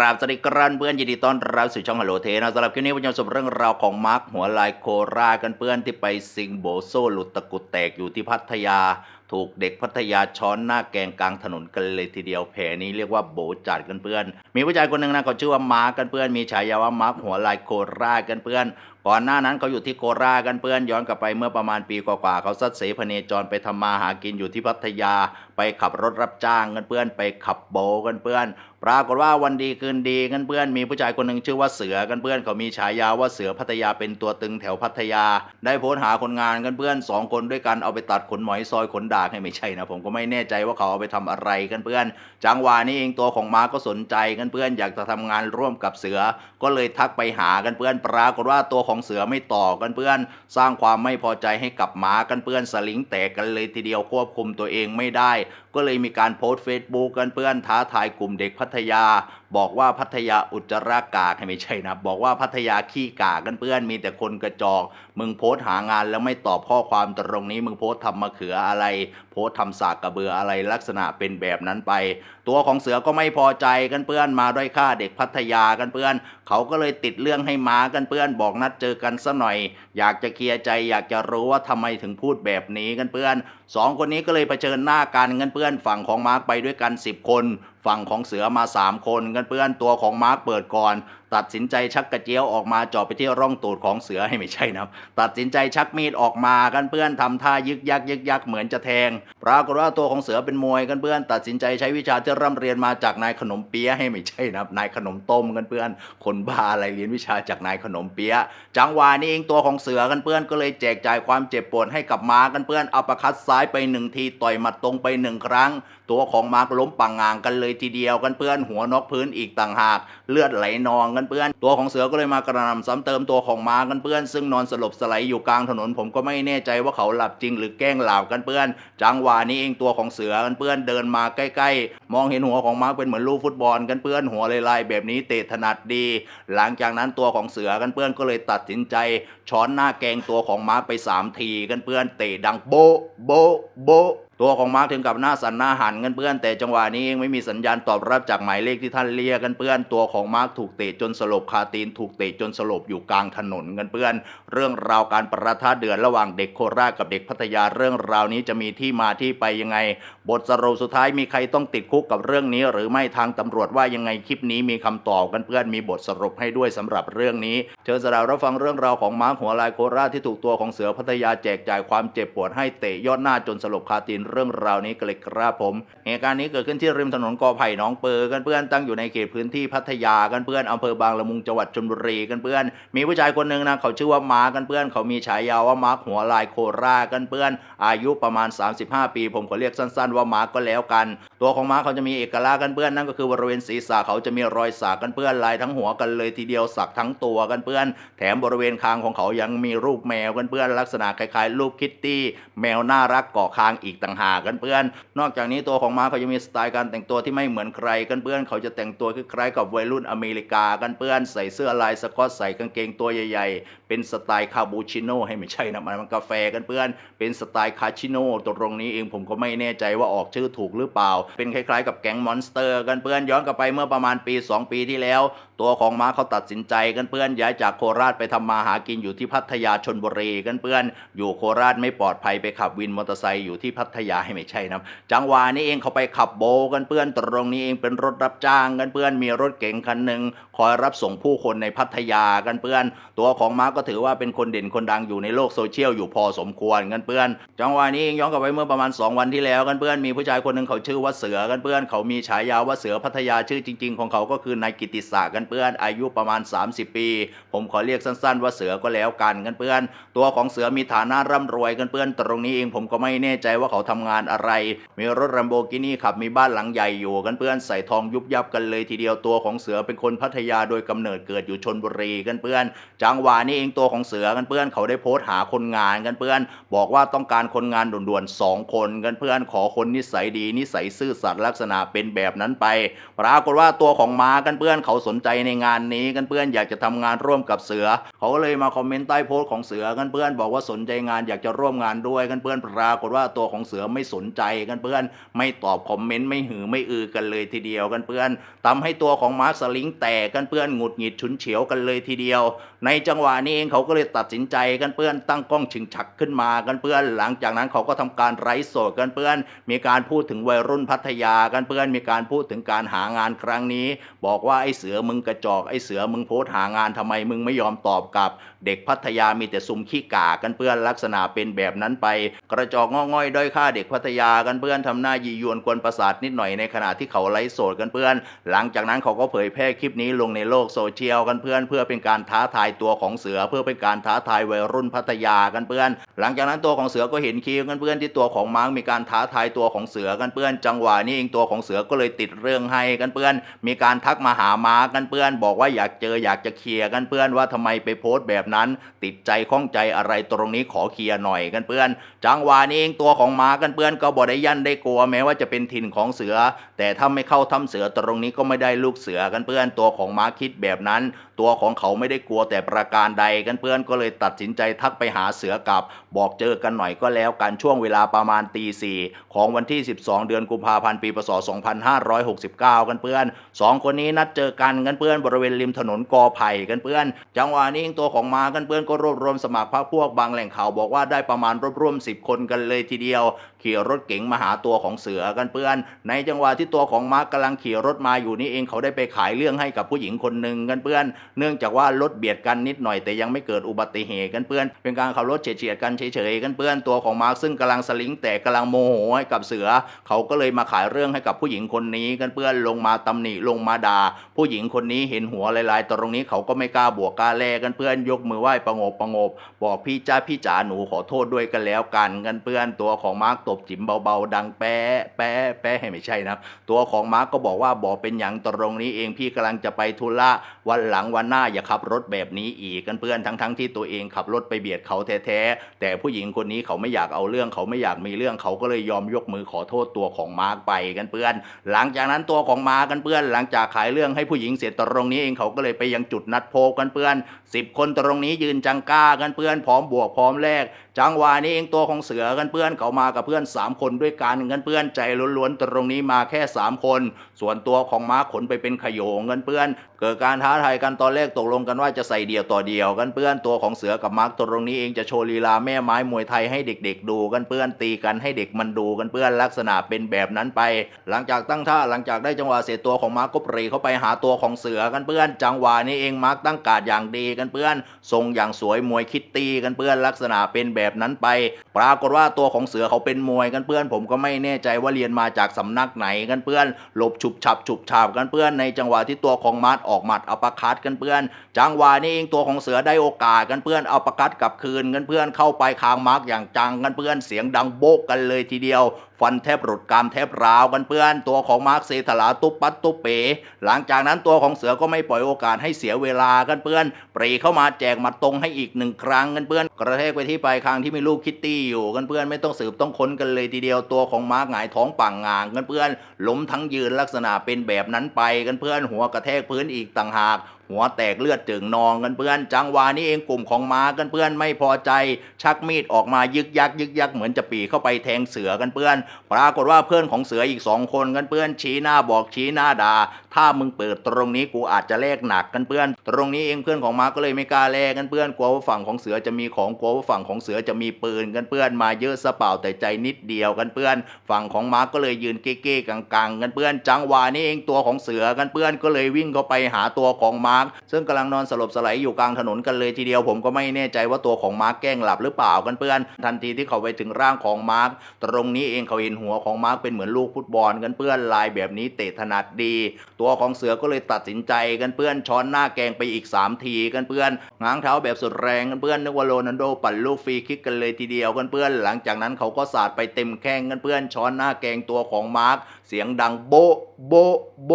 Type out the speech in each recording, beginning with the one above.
ราบสวัสดีครับเพื่อนยินดีต้อนรับสู่ช่องฮัลโหลเทนะสำหรับคลิปนี้ผมจะสนอเรื่องราวของมาร์คหัวลายโคราชกันเพื่อนที่ไปซิงโบโซหลุดตะกุดแตกอยู่ที่พัทยาถูกเด็กพัทยาช้อนหน้าแกงกลางถนนกันเลยทีเดียวแผลนี้เรียกว่าโบจัดกันเพื่อน มีผู้ชายคนหนึ่งนะเขาชื่อว่ามาร์กันเพื่อน มีฉายาว่ามาร์คหัวลายโคราชกันเพื่อนก่อนหน้านั้นเขาอยู่ที่โคราชกันเพื่อนย้อนกลับไปเมื่อประมาณปีกว่าๆเขาซัดเสพเนจรไปทำมาหากินอยู่ที่พัทยา ไปขับรถรับจ้างกันเพื่อนไปขับโบกันเพื่อนปรากฏว่าวันดีคืนดีกันเพื่อนมีผู้ชายคนหนึ่งชื่อว่าเสือกันเพื่อนเขามีฉายาว่าเสือพัทยาเป็นตัวตึงแถวพัทยา ได้โพสหาคนงานกันเพื่อนสองคนด้วยกันเอาไปตัดขนหมอยซอยขนดากให้ไม่ใช่นะผมก็ไม่แน่ใจว่าเขาเอาไปทำอะไรกันเพื่อน จังหวะนี้เองตัวของมาก็สนใจกันเพื่อนอยากจะทำงานร่วมกับเสือ ก็เลยทักไปหากันเพื่อนปรากฏว่าตัวของเสือไม่ต่อกันเพื่อน สร้างความไม่พอใจให้กับหมากันเพื่อนสลิงแตกกันเลยทีเดียวควบคุมตัวเองไม่ได้ ก็เลยมีการโพสต์เฟซบุ๊กกันเพื่อนท้าทายกลุ่มเด็กพัทยา บอกว่าพัทยาอุจจาระกากให้ไม่ใช่นะบอกว่าพัทยาขี้กากกันเพื่อนมีแต่คนกระจอก มึงโพสต์หางานแล้วไม่ตอบข้อความตรงนี้มึงโพสต์ทำมะเขืออะไรโพสทำสากกระเบืออะไรลักษณะเป็นแบบนั้นไป ตัวของเสือก็ไม่พอใจกันเพื่อนมาด้วยค่าเด็กพัทยากันเพื่อน เขาก็เลยติดเรื่องให้มากันเพื่อนบอกนัดเจอกันซะหน่อย อยากจะเคลียร์ใจอยากจะรู้ว่าทำไมถึงพูดแบบนี้กันเพื่อนสองคนนี้ก็เลยเผชิญหน้ากันกันเพื่อนฝั่งของมาร์กไปด้วยกัน 10 คน ฝั่งของเสือมา3คนกันเพื่อนตัวของมาร์กเปิดก่อน ตัดสินใจชักกระเจียวออกมาจาะไปที่ร่องตูดของเสือให้ไม่ใช่นะครับตัดสินใจชักมีดออกมากันเพื่อนทำท่ายึกยักยึกยักเหมือนจะแทง ปรากฏว่าตัวของเสือเป็นมวยกันเพื่อน ตัดสินใจใช้วิชาที่ร่ำเรียนมาจากนายขนมเปี๊ยะให้ไม่ใช่นะครับนายขนมต้มกันเพื่อน คนบ้าอะไรเรียนวิชาจากนายขนมเปี๊ยะจังหวะนี้เองตัวของเสือกันเพื่อนก็เลยแจกจ่ายความเจ็บปวดให้กับม้ากันเพื่อนเอาประคัดซ้ายไปหนึ่งทีต่อยหมัดตรงไปหนึ่งครั้งตัวของมาร์กล้มปังงางกันเลยทีเดียวกันเพื่อนหัวนกพื้นอีกต่างหากเลือดไหลนองกันเพื่อน ตัวของเสือก็เลยมากระหน่ำซ้ำเติมตัวของมาร์กันเพื่อน ซึ่งนอนสลบสไลด์อยู่กลางถนนผมก็ไม่แน่ใจว่าเขาหลับจริงหรือแกล้งหลับกันเพื่อน จังหวะนี้เองตัวของเสือกันเพื่อนเดินมาใกล้ ๆ มองเห็นหัวของมาร์กเป็นเหมือนลูกฟุตบอลกันเพื่อนหัวลายๆแบบนี้เตะถนัดดี หลังจากนั้นตัวของเสือกันเพื่อนก็เลยตัดสินใจ ช้อนหน้าแกงตัวของมาร์กไปสามทีกันเพื่อนเตะดังโบโบโบ ตัวของมาร์คถึงกับหน้าสันหน้าหันกันเพื่อน แต่จังหวะนี้เองไม่มีสัญญาณตอบรับจากหมายเลขที่ท่านเรียกกันเพื่อน ตัวของมาร์คถูกเตะจนสลบคาตีนถูกเตะจนสลบอยู่กลางถนนกันเพื่อน เรื่องราวการประทะเดือดระหว่างเด็กโคราชกับเด็กพัทยาเรื่องราวนี้จะมีที่มาที่ไปยังไง บทสรุปสุดท้ายมีใครต้องติดคุกกับเรื่องนี้ หรือไม่ทางตำรวจว่ายังไงคลิปนี้มีคำตอบกันเพื่อนมีบทสรุปให้ด้วยสำหรับเรื่องนี้เชิญสดาวรับฟังเรื่องราวของมาร์คหัวลายโคราชที่ถูกตัวของเสือพัทยาแจกจ่ายความเจ็บปวดให้เตะยอดหน้าจนสลบคาตีนเรื่องราวนี้กันเลยครับผมเหตุการณ์นี้เกิดขึ้นที่ริมถนนกอไผ่หนองเปอกันเพื่อนตั้งอยู่ในเขตพื้นที่พัทยากันเพื่อนอำเภอบางละมุงจังหวัดชลบุรีกันเพื่อน มีผู้ชายคนหนึ่งนะเขาชื่อว่ามากันเพื่อน เขามีฉายาว่ามาร์คหัวลายโครากันเพื่อน อายุประมาณ 35 ปี ผมขอเรียกสั้นๆ ว่ามาร์ก็แล้วกัน ตัวของมาร์เขาจะมีเอกลักษณ์กันเพื่อนนั่นก็คือบริเวณศีรษะเขาจะมีรอยสักกันเพื่อนลายทั้งหัวกันเลยทีเดียวสักทั้งตัวกันเพื่อน แถมบริเวณคางของเขายังมีรูปแมวกันเพื่อนลักษณะคล้ายๆรูปคิตตี้แมวน่ารักเกาะคางอีกต่างหากกันเพื่อน นอกจากนี้ตัวของมาร์คเขายังมีสไตล์การแต่งตัวที่ไม่เหมือนใครกันเพื่อน เขาจะแต่งตัวคล้ายๆกับวัยรุ่นอเมริกากันเพื่อน ใส่เสื้อลายสกอตใส่กางเกงตัวใหญ่ๆเป็นสไตล์คาบูชิโน่ให้ไม่ใช่นะมันมันกาแฟกันเพื่อน เป็นสไตล์คาชิโน่ตรงนี้เองผมก็ไม่แน่ใจว่าออกชื่อถูกหรือเปล่า เป็นคล้ายๆ กับแก๊งมอนสเตอร์กันเพื่อนย้อนกลับไปเมื่อประมาณปี 2 ปีที่แล้ว ตัวของมาร์คเขาตัดสินใจกันเพื่อนย้ายจากโคราชไปทำมาหากินอยู่ที่พัทยาชนบุรีกันเพื่อน อยู่โคราชไม่ปลอดภัยไปขับวินมอเตอร์ไซค์อยู่ที่พัทยาให้ไม่ใช่นะจังหวะนี้เองเขาไปขับโบกันเพื่อนตรงนี้เองเป็นรถรับจ้างกันเพื่อนมีรถเก๋งคันหนึ่งคอยรับส่งผู้คนในพัทยากันเพื่อน ตัวของมาร์คก็ถือว่าเป็นคนเด่นคนดังอยู่ในโลกโซเชียลอยู่พอสมควรกันเพื่อนจังหวะนี้เองย้อนกลับไปเมื่อประมาณ 2 วันที่แล้วกันเพื่อนมีผู้ชายคนหนึ่งเขาชื่อว่าเสือกันเพื่อนเขามีฉายาว่าเสือพัทยาชื่อจริง ๆ ของเขาก็คือนายกิติศักดิ์กันเพื่อนอายุประมาณ 30 ปี ผมขอเรียกสั้น ๆ ว่าเสือก็แล้วกันกันเพื่อน ตัวของเสือมีฐานะร่ำรวยกันเพื่อนตรงนี้เองผมก็ไม่แน่ใจว่าเขาทำงานอะไร มีรถลัมโบกินี่ขับมีบ้านหลังใหญ่อยู่กันเพื่อนใส่ทองยุบยับกันเลยทีเดียวตัวของเสือเป็นคนพัทยาโดยกำเนิดเกิดอยู่ชนบุรีกันเพื่อน จังหวะนี้เองตัวของเสือกันเพื่อนเขาได้โพสต์หาคนงานกันเพื่อน บอกว่าต้องการคนงานด่วนๆสองคนกันเพื่อนขอคนนิสัยดี นิสัยซื่อสัตย์ลักษณะเป็นแบบนั้นไป ปรากฏว่าตัวของมากันเพื่อนเขาสนใจในงานนี้กันเพื่อนอยากจะทำงานร่วมกับเสือ เขาก็เลยมาคอมเมนต์ใต้โพสต์ของเสือกันเพื่อน บอกว่าสนใจงานอยากจะร่วมงานด้วยกันเพื่อนปรากฏว่าตัวของเสือไม่สนใจกันเพื่อน ไม่ตอบคอมเมนต์ไม่หือไม่อือกันเลยทีเดียวกันเพื่อนทำให้ตัวของมาสลิงแตกกันเพื่อนหงุดหงิดฉุนเฉียวกันเลยทีเดียว ในจังหวะนี้เองเขาก็เลยตัดสินใจกันเพื่อนตั้งกล้องชึงฉักขึ้นมากันเพื่อน หลังจากนั้นเขาก็ทำการไร้โสดกันเพื่อน มีการพูดถึงวัยรุ่นพัทยากันเพื่อน มีการพูดถึงการหางานครั้งนี้ บอกว่าไอ้เสือมึงกระจอกไอ้เสือมึงโพสหางานทำไมมึงไม่ยอมตอบกลับ เด็กพัทยามีแต่ซุมขี้กากันเพื่อนลักษณะเป็นแบบนั้นไป กระจอกงอง่อยด้อยค่าเด็กพัทยากันเพื่อนทำหน้ายียวนกวนประสาทนิดหน่อยในขณะที่เขาไลฟ์โสดกันเพื่อน หลังจากนั้นเขาก็เผยแพร่คลิปนี้ลงในโลกโซเชียลกันเพื่อน เพื่อเป็นการท้าทายตัวของเสือเพื่อเป็นการท้าทายวัยรุ่นพัทยากันเพื่อน หลังจากนั้นตัวของเสือก็เห็นคลิปกันเพื่อนที่ตัวของมาร์กมีการท้าทายตัวของเสือกันเพื่อน จังหวะนี้เองตัวของเสือก็เลยติดเรื่องให้กันเพื่อน มีการทักมาหามากันเพื่อน บอกว่าอยากเจออยากจะเคลียร์กันเพื่อนว่าทำไมไปโพสต์แบบนั้น ติดใจข้องใจอะไรตรงนี้ขอเคลียร์หน่อยกันเพื่อน จังหวะนี้เองตัวของมากันเพื่อนก็บ่ได้ยันได้กลัวแม้ว่าจะเป็นถิ่นของเสือ แต่ถ้าไม่เข้าถ้ำเสือตรงนี้ก็ไม่ได้ลูกเสือกันเพื่อน ตัวของมาคคิดแบบนั้น ตัวของเขาไม่ได้กลัวแต่ประการใดกันเพื่อนก็เลยตัดสินใจทักไปหาเสือกับ บอกเจอกันหน่อยก็แล้วกันช่วงเวลาประมาณตีสี่ของวันที่ 12 เดือนกุมภาพันธ์ปีพศ 2569 กันเพื่อนสองคนนี้นัดเจอกันกันเพื่อนบริเวณริมถนนกอไผ่กันเพื่อน จังหวะนี้เองตัวของมากันเพื่อนก็รวบรวมสมัครพรรคพวกบางแหล่งข่าวบอกว่าได้ประมาณรวบรวม 10 คนกันเลยทีเดียว ขี่รถเก๋งมาหาตัวของเสือกันเพื่อน ในจังหวะที่ตัวของมาร์กกำลังขี่รถมาอยู่นี่เองเขาได้ไปขายเรื่องให้กับผู้หญิงคนหนึ่งกันเพื่อน เนื่องจากว่ารถเบียดกันนิดหน่อยแต่ยังไม่เกิดอุบัติเหตุกันเพื่อน เป็นการขับรถเฉียดๆกันเฉยๆกันเพื่อนตัวของมาร์กซึ่งกำลังสลิงแต่กำลังโมโหให้กับเสือ เขาก็เลยมาขายเรื่องให้กับผู้หญิงคนนี้กันเพื่อนลงมาตำหนิลงมาด่าผู้หญิงคนนี้เห็นหัวลายๆตรงนี้เขาก็ไม่กล้าบวกกล้าแลกันเพื่อนยกมือไหว้ประงบประงบ บอกพี่จ้าพี่จ๋าหนูขอโทษด้วยกันแล้วกันกันเพื่อนตัวของมาร์กตบจิ๋มเบาๆ ดังแป๊ะแป๊ะแป๊ะให้ไม่ใช่นะตัวของมาร์กก็บอกว่าบอกเป็นอย่างตรงนี้เองพี่กำลังจะไปธุระวันหลังวันหน้าอย่าขับรถแบบนี้อีกกันเพื่อนทั้งๆที่ตัวเองขับรถไปเบียดเขาแท้ๆแต่ผู้หญิงคนนี้เขาไม่อยากเอาเรื่องเขาไม่อยากมีเรื่องเขาก็เลยยอมยกมือขอโทษตัวของมาร์กไปกันเพื่อน หลังจากนั้นตัวของมาร์กกันเพื่อน หลังจากขายเรื่องให้ผู้หญิงเสร็จตรงนี้เองเขาก็เลยไปยังจุดนัดพบกันเพื่อนสิบคนตรงนี้ยืนจังก้ากันเพื่อนพร้อมบวกพร้อมแลกจังหวะนี้เองตัวของเสือกันเพื่อนเขามากับเพื่อน 3 คนด้วยกันกันเพื่อนใจล้วนๆตรงนี้มาแค่ 3 คน ส่วนตัวของม้าขนไปเป็นขโยงกันเพื่อน เกิดการท้าทายกันตอนแรกตกลงกันว่าจะใส่เดี่ยวต่อเดี่ยวกันเพื่อนตัวของเสือกับมาร์กตรงนี้เองจะโชว์ลีลาแม่ไม้มวยไทยให้เด็ก ๆ ดูกันเพื่อนตีกันให้เด็กมันดูกันเพื่อนลักษณะเป็นแบบนั้นไป หลังจากตั้งท่าหลังจากได้จังหวะเสร็จตัวของมาร์กก็ปรีเข้าไปหาตัวของเสือกันเพื่อน จังหวะนี้เองมาร์กตั้งการดอย่างดีกันเพื่อนทรงอย่างสวยมวยคิตตี้กันเพื่อนลักษณะเป็นแบบนั้นไป ปรากฏว่าตัวของเสือเขาเป็นมวยกันเพื่อน ผมก็ไม่แน่ใจว่าเรียนมาจากสำนักไหนกันเพื่อนหลบฉุบฉับฉุบฉาบกันเพื่อนในจังหวะที่ตัวของมาร์กออกหมัดอัปคัดกันเพื่อน จังหวะนี้เองตัวของเสือได้โอกาสกันเพื่อนเอาประกัดกลับคืนกันเพื่อนเข้าไปคางมาร์กอย่างจังกันเพื่อนเสียงดังโบกกันเลยทีเดียวฟันแทบหลุดกามแทบราวกันเพื่อนตัวของมาร์กเซถลาตุบปัดตุบเป๋หลังจากนั้นตัวของเสือก็ไม่ปล่อยโอกาสให้เสียเวลากันเพื่อนปรีเข้ามาแจกหมัดตรงให้อีกหนึ่งครั้งกันเพื่อนกระแทกไปที่ปลายคางที่มีลูกคิตตี้อยู่กันเพื่อนไม่ต้องสืบต้องค้นกันเลยทีเดียวตัวของมาร์กหงายท้องปังงางกันเพื่อนล้มทั้งยืนลักษณะเป็นแบบนั้นไปกันเพื่อนหัวกระแทกพื้นอีกต่างหากหัวแตกเลือดจึงนองกันเพื่อน จังหวะนี้เองกลุ่มของม้ากันเพื่อนไม่พอใจ ชักมีดออกมายึกยักยึกยักเหมือนจะปีเข้าไปแทงเสือกันเพื่อนปรากฏว่าเพื่อนของเสืออีกสองคนกันเพื่อนชี้หน้าบอกชี้หน้าด่า ถ้ามึงเปิดตรงนี้กูอาจจะแลกหนักกันเพื่อน ตรงนี้เองเพื่อนของมาก็เลยไม่กล้าแลกกันเพื่อนกลัวว่าฝั่งของเสือจะมีของกลัวว่าฝั่งของเสือจะมีปืนกันเพื่อนมาเยอะซะเปล่าแต่ใจนิดเดียวกันเพื่อน ฝั่งของมาก็เลยยืนเก้ๆกังๆกันเพื่อน จังหวะนี้เองตัวของเสือกันเพื่อนก็เลยวิ่งเข้าไปหาตัวของมาร์คซึ่งกำลังนอนสลบสลายอยู่กลางถนนกันเลยทีเดียวผมก็ไม่แน่ใจว่าตัวของมาร์คแกล้งหลับหรือเปล่ากันเพื่อน ทันทีที่เขาไปถึงร่างของมาร์คตรงนี้เองเขาเห็นหัวของมาร์คเป็นเหมือนลูกฟุตบอลกันเพื่อนลายแบบนี้เตะถนัดดี ตัวของเสือก็เลยตัดสินใจกันเพื่อนช้อนหน้าแกงไปอีก 3 ทีกันเพื่อนง้างเท้าแบบสุดแรงกันเพื่อนนึกว่าโรนันโดปั่นลูกฟรีคิกกันเลยทีเดียวกันเพื่อนหลังจากนั้นเขาก็สาดไปเต็มแข้งกันเพื่อนช้อนหน้าแกงตัวของมาร์คเสียงดังโบโบโบ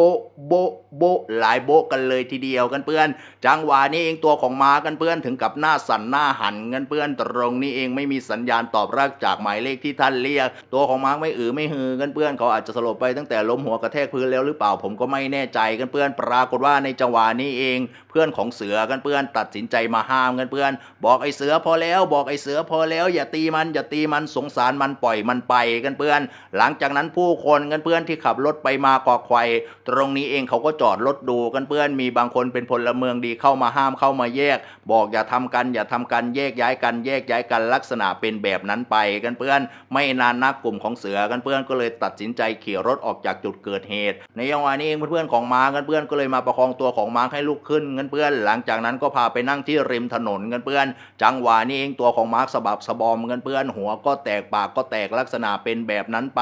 โบโบะหลายโบะกันเลยทีเดียวกันเพื่อน จังหวะนี้เองตัวของมากันเพื่อนถึงกับหน้าสั่นหน้าหันกันเพื่อนตรงนี้เองไม่มีสัญญาณตอบรับจากหมายเลขที่ท่านเรียก ตัวของมาไม่อือไม่ฮือกันเพื่อนเขาอาจจะสลบไปตั้งแต่ล้มหัวกระแทกพื้นแล้วหรือเปล่าผมก็ไม่แน่ใจกันเพื่อนปรากฏว่าในจังหวะนี้เองเพื่อนของเสือกันเพื่อนตัดสินใจมาห้ามกันเพื่อน บอกไอ้เสือพอแล้วบอกไอ้เสือพอแล้ว อย่าตีมันอย่าตีมันสงสารมันปล่อยมันไปกันเพื่อน หลังจากนั้นผู้คนกันเพื่อนที่ขับรถไปมาขอควายตรงนี้เองเขาก็จอดรถดูกันเพื่อน มีบางคนเป็นพลเมืองดีเข้ามาห้ามเข้ามาแยก บอกอย่าทำกันอย่าทำกันแยกย้ายกันแยกย้ายกันลักษณะเป็นแบบนั้นไปกันเพื่อน ไม่นานนักกลุ่มของเสือกันเพื่อนก็เลยตัดสินใจขี่รถออกจากจุดเกิดเหตุ ในจังวะนี้เองเพื่อนๆของมากันเพื่อนก็เลยมาประคองตัวของมาให้ลุกขึ้นกันเพื่อน หลังจากนั้นก็พาไปนั่งที่ริมถนนกันเพื่อน จังหวะนี้เองตัวของมาร์คสะบับสะบอมกันเพื่อน หัวก็แตกปากก็แตกลักษณะเป็นแบบนั้นไป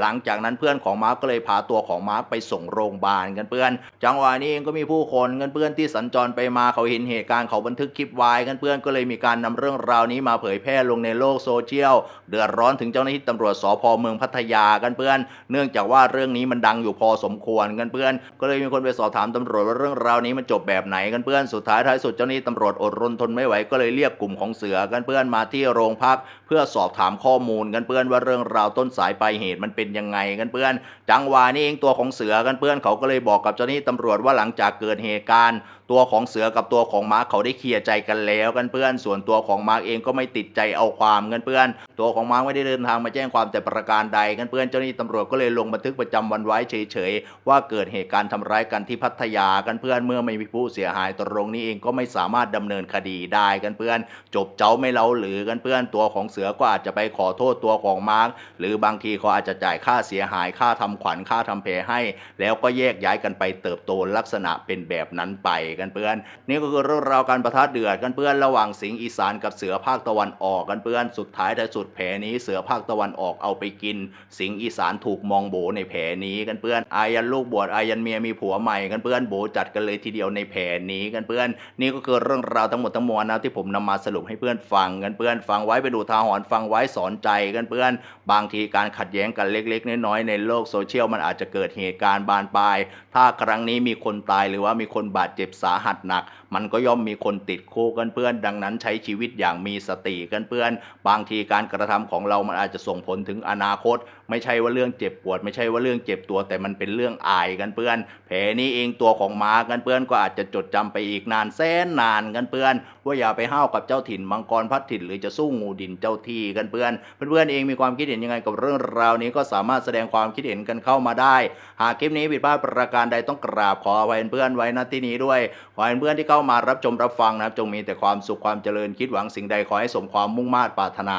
หลังจากนั้นเพื่อนของมาร์คก็เลยพาตัวของมาร์คไปส่งโรงพยาบาลกันเพื่อน จังหวะนี้เองก็มีผู้คนกันเพื่อนที่สัญจรไปมาเขาเห็นเหตุการณ์เขาบันทึกคลิปไว้กันเพื่อนก็เลยมีการนำเรื่องราวนี้มาเผยแพร่ลงในโลกโซเชียลเดือดร้อนถึงเจ้าหน้าที่ตำรวจสพเมืองพัทยากันเพื่อน เนื่องจากว่าเรื่องนี้มันดังอยู่พอสมควรกันเพื่อน ก็เลยมีคนไปสอบถามตำรวจว่าเรื่องราวนี้มันจบแบบไหนกันเพื่อนสุดท้ายท้ายสุดเจ้าหนี้ตำรวจอดรนทนไม่ไหวก็เลยเรียกกลุ่มของเสือกันเพื่อนมาที่โรงพัก เพื่อสอบถามข้อมูลกันเพื่อนว่าเรื่องราวต้นสายปลายเหตุมันเป็นยังไงกันเพื่อน จังหวะนี้เองตัวของเสือกันเพื่อนเขาก็เลยบอกกับเจ้าหนี้ตำรวจว่าหลังจากเกิดเหตุการณ์ ตัวของเสือกับตัวของมาร์คเขาได้เคลียร์ใจกันแล้วกันเพื่อน ส่วนตัวของมาร์คเองก็ไม่ติดใจเอาความกันเพื่อน ตัวของมาร์คไม่ได้เดินทางมาแจ้งความแต่ประการใดกันเพื่อนเจ้าหน้าที่ตำรวจก็เลยลงบันทึกประจำวันไว้เฉยๆว่าเกิดเหตุการณ์ทำร้ายกันที่พัทยากันเพื่อนเมื่อไม่มีผู้เสียหายตรงนี้เองก็ไม่สามารถดำเนินคดีได้กันเพื่อน จบเจ้าไม่เล่าหรือกันเพื่อนตัวของเสือก็อาจจะไปขอโทษตัวของมาร์คหรือบางทีเขาอาจจะจ่ายค่าเสียหายค่าทำขวัญค่าทำแผลให้ แล้วก็แยกย้ายกันไปเติบโตลักษณะเป็นแบบนั้นไปกันเพื่อน นี่ก็คือเรื่องราวการประทะเดือดกันเพื่อนระหว่างสิงห์อีสานกับเสือภาคตะวันออกกันเพื่อนสุดท้ายแต่สุดแผลนี้เสือภาคตะวันออกเอาไปกิน สิงห์อีสานถูกมองโบในแผลนี้กันเพื่อนอายันลูกบวชอายันเมียมีผัวใหม่กันเพื่อนโบจัดกันเลยทีเดียวในแผลนี้กันเพื่อน นี่ก็คือเรื่องราวทั้งหมดทั้งมวลนะที่ผมนำมาสรุปให้เพื่อนฟังกันเพื่อนฟังไว้ไปดูทาหรณ์ฟังไว้สอนใจกันเพื่อน บางทีการขัดแย้งกันเล็ก ๆ น้อยๆในโลกโซเชียลมันอาจจะเกิดเหตุการณ์บานปลาย ถ้าครั้งนี้มีคนตายหรือว่ามีคนบาดเจ็บสาาหัสหนัก มันก็ย่อมมีคนติดคุกกันเพื่อน ดังนั้นใช้ชีวิตอย่างมีสติกันเพื่อน บางทีการกระทำของเรามันอาจจะส่งผลถึงอนาคตไม่ใช่ว่าเรื่องเจ็บปวด ไม่ใช่ว่าเรื่องเจ็บตัว แต่มันเป็นเรื่องอายกันเพื่อน แผลนี้เองตัวของหมากันเพื่อนก็อาจจะจดจำไปอีกนานแสนนานกันเพื่อน ว่าอย่าไปห้าวกับเจ้าถิ่นมังกรพัดถิ่นหรือจะสู้งูดินเจ้าที่กันเพื่อนเพื่อนๆเองมีความคิดเห็นยังไงกับเรื่องราวนี้ก็สามารถแสดงความคิดเห็นกันเข้ามาได้ หากคลิปนี้ผิดพลาดประการใดต้องกราบขออภัยเพื่อนไว้ณที่นี้ด้วยขอให้เพื่อนที่เข้ามารับชมรับฟังนะครับจงมีแต่ความสุขความเจริญคิดหวังสิ่งใดขอให้สมความมุ่งมา่ปรารถนา